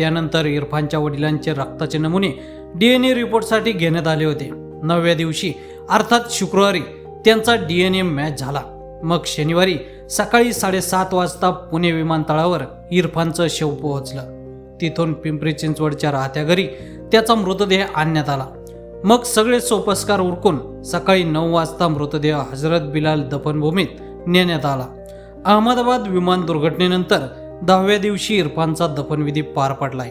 त्यानंतर इरफानच्या वडिलांचे रक्ताचे नमुने डी एन ए रिपोर्टसाठी घेण्यात आले होते. नवव्या दिवशी अर्थात शुक्रवारी त्यांचा डी एन ए मॅच झाला. मग शनिवारी सकाळी साडेसात वाजता पुणे विमानतळावर इरफानचं शव पोहोचलं. तिथून पिंपरी चिंचवडच्या राहत्या घरी त्याचा मृतदेह आणण्यात आला. मग सगळे सोपस्कार उरकून सकाळी नऊ वाजता मृतदेह हजरत बिलाल दफनभूमीत नेण्यात आला. अहमदाबाद विमान दुर्घटनेनंतर दहाव्या दिवशी इरफानचा दफनविधी पार पडलाय.